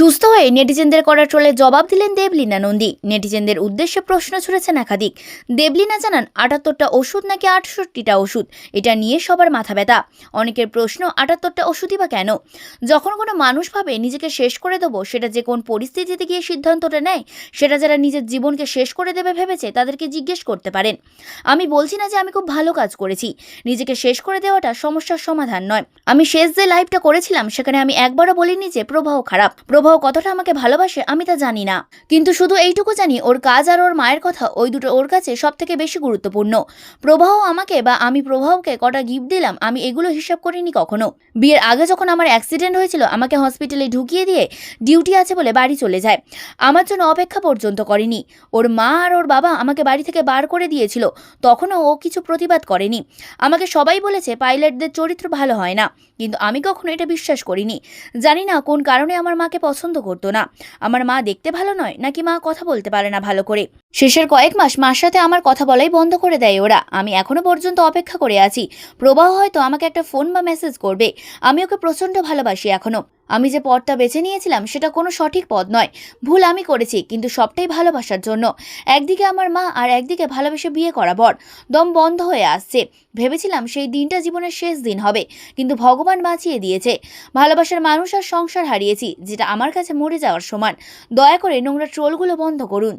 সুস্থ হয়ে নেটিজেনদের করা ট্রোলে জবাব দিলেন দেবলীনা নন্দী। নেটিজেনদের উদ্দেশ্যে প্রশ্ন ছুড়েছেন একাধিক। দেবলীনা জানান, আটাত্তরটা ওষুধ নাকি আটষট্টিটা ওষুধ? এটা নিয়ে সবার মাথা ব্যথা। অনেকের প্রশ্ন, আটাত্তরটা ওষুধই বা কেন? যখন কোনো মানুষ ভাবে নিজেকে শেষ করে দেবো, সেটা যে কোন পরিস্থিতিতে গিয়ে সিদ্ধান্তটা নেয়, সেটা যারা নিজের জীবনকে শেষ করে দেবে ভেবেছে, তাদেরকে জিজ্ঞেস করতে পারেন। আমি বলছি না যে আমি খুব ভালো কাজ করেছি। নিজেকে শেষ করে দেওয়াটা সমস্যার সমাধান নয়। আমি শেষ যে লাইভটা করেছিলাম, সেখানে আমি একবারও বলিনি যে প্রবাহ খারাপ। প্রবাহ কতটা আমাকে ভালোবাসে আমি তা জানি না। কিন্তু শুধু এইটুকু জানি, ওর কাজ আর ওর মায়ের কথা ওই দুটো ওর কাছে সব থেকে বেশি গুরুত্বপূর্ণ। প্রবাহ আমাকে বা আমি প্রবাহকে কটা গিফট দিলাম, আমি এগুলো হিসাব করিনি কখনো। বিয়ের আগে যখন আমার অ্যাক্সিডেন্ট হয়েছিল, আমাকে হসপিটালে ঢুকিয়ে দিয়ে ডিউটি আছে বলে বাড়ি চলে যায়। আমার জন্য অপেক্ষা পর্যন্ত করেনি। ওর মা আর ওর বাবা আমাকে বাড়ি থেকে বার করে দিয়েছিল, তখনও ও কিছু প্রতিবাদ করেনি। আমাকে সবাই বলেছে পাইলটদের চরিত্র ভালো হয় না। কিন্তু আমি কখনো এটা বিশ্বাস করিনি। জানি না কোন কারণে আমার মাকে পছন্দ করতো না। আমার মা দেখতে ভালো নয়, নাকি মা কথা বলতে পারে না ভালো করে? শেষের কয়েক মাস মার সাথে আমার কথা বলাই বন্ধ করে দেয় ওরা। আমি এখনও পর্যন্ত অপেক্ষা করে আছি। প্রবাহ হয়তো আমাকে একটা ফোন বা মেসেজ করবে। আমি ওকে প্রচণ্ড ভালোবাসি এখনও। আমি যে পথটা বেছে নিয়েছিলাম সেটা কোনো সঠিক পথ নয়। ভুল আমি করেছি, কিন্তু সবটাই ভালোবাসার জন্য। একদিকে আমার মা আর একদিকে ভালোবেসে বিয়ে করা বর। দম বন্ধ হয়ে আসছে। ভেবেছিলাম সেই দিনটা জীবনের শেষ দিন হবে, কিন্তু ভগবান বাঁচিয়ে দিয়েছে। ভালোবাসার মানুষ আর সংসার হারিয়েছি, যেটা আমার কাছে মরে যাওয়ার সমান। দয়া করে নোংরা ট্রোলগুলো বন্ধ করুন।